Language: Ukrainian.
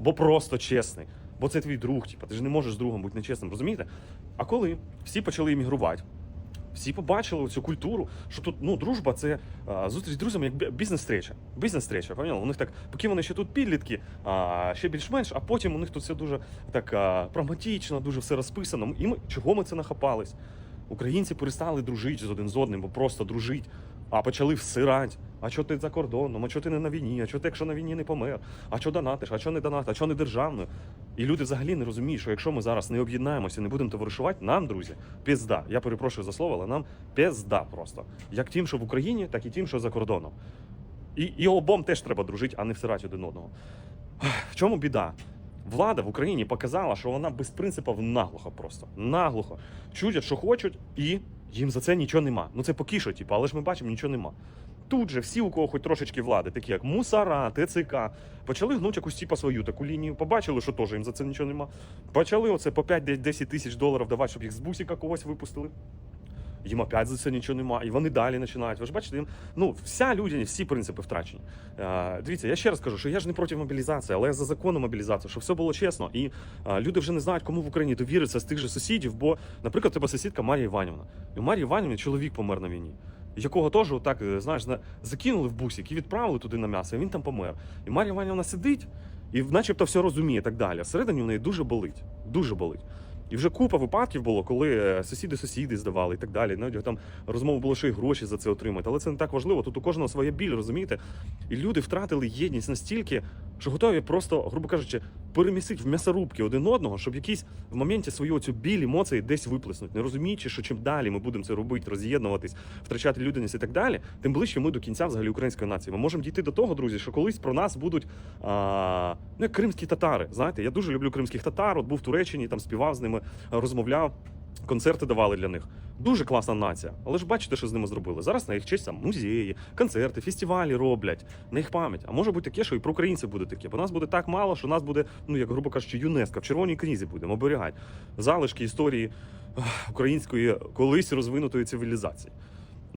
бо просто чесний. Бо це твій друг, типу, ти ж не можеш з другом бути нечесним, розумієте? А коли всі почали іммігрувати, всі побачили цю культуру, що тут ну, дружба це а, зустріч з друзями як бізнес-стреча. Бізнес-стреча, пам'ятали? У них так, поки вони ще тут підлітки, а, ще більш-менш, а потім у них тут все дуже так а, прагматично, дуже все розписано. І ми чого ми це нахапались? Українці перестали дружити з один з одним, бо просто дружить, а почали всирати. А що ти за кордоном? А що ти не на війні? А що ти, якщо на війні не помер? А що донатиш? А що не донатиш? А що не державною? І люди взагалі не розуміють, що якщо ми зараз не об'єднаємося, не будемо товаришувати, нам, друзі, пізда. Я перепрошую за слово, але нам пізда просто. Як тим, що в Україні, так і тим, що за кордоном. І, і обом теж треба дружити, а не всирати один одного. В чому біда? Влада в Україні показала, що вона без принципів наглухо просто. Наглухо. Чудять, що хочуть, і їм за це нічого нема. Ну це поки що, типу, але ж ми бачимо, нічого нема. Тут же всі, у кого хоч трошечки влади, такі як Мусара, ТЦК, почали гнуть якусь типу, свою таку лінію. Побачили, що теж їм за це нічого нема. Почали оце по 5-10 тисяч доларів давати, щоб їх з бусіка когось випустили. Їм опять за це нічого нема, і вони далі починають. Ви ж бачите, їм ну вся людяність, всі принципи втрачені. Е, дивіться, я ще раз кажу, що я ж не проти мобілізації, але я за законом мобілізації, щоб все було чесно. І е, люди вже не знають, кому в Україні довіритися з тих же сусідів. Бо, наприклад, тебе сусідка Марія Іванівна. І у Марії Іванівні чоловік помер на війні. Якого теж так, е, знаєш, закинули в бусик і відправили туди на м'ясо, і він там помер. І Марія Іванівна сидить і начебто все розуміє так далі. Всередині в неї дуже болить. Дуже болить. І вже купа випадків було, коли е, сусіди сусіди здавали і так далі. Навіть там розмова було, що і гроші за це отримати. Але це не так важливо. Тут у кожного своя біль, розумієте? І люди втратили єдність настільки, що готові просто, грубо кажучи, перемісити в м'ясорубки один одного, щоб якісь в моменті свою оцю біль, емоції десь виплеснуть, не розуміючи, що чим далі ми будемо це робити, роз'єднуватись, втрачати людяність і так далі, тим ближче ми до кінця взагалі української нації. Ми можемо дійти до того, друзі, що колись про нас будуть а, ну, як кримські татари. Знаєте, я дуже люблю кримських татар. От був в Туреччині, там співав з ними, розмовляв. Концерти давали для них. Дуже класна нація. Але ж бачите, що з ними зробили. Зараз на їх честь там музеї, концерти, фестивалі роблять на їх пам'ять. А може бути таке, що і про українців буде таке. Бо нас буде так мало, що нас буде, ну як грубо кажучи, ЮНЕСКО в червоній книзі будемо оберігати залишки історії української колись розвинутої цивілізації.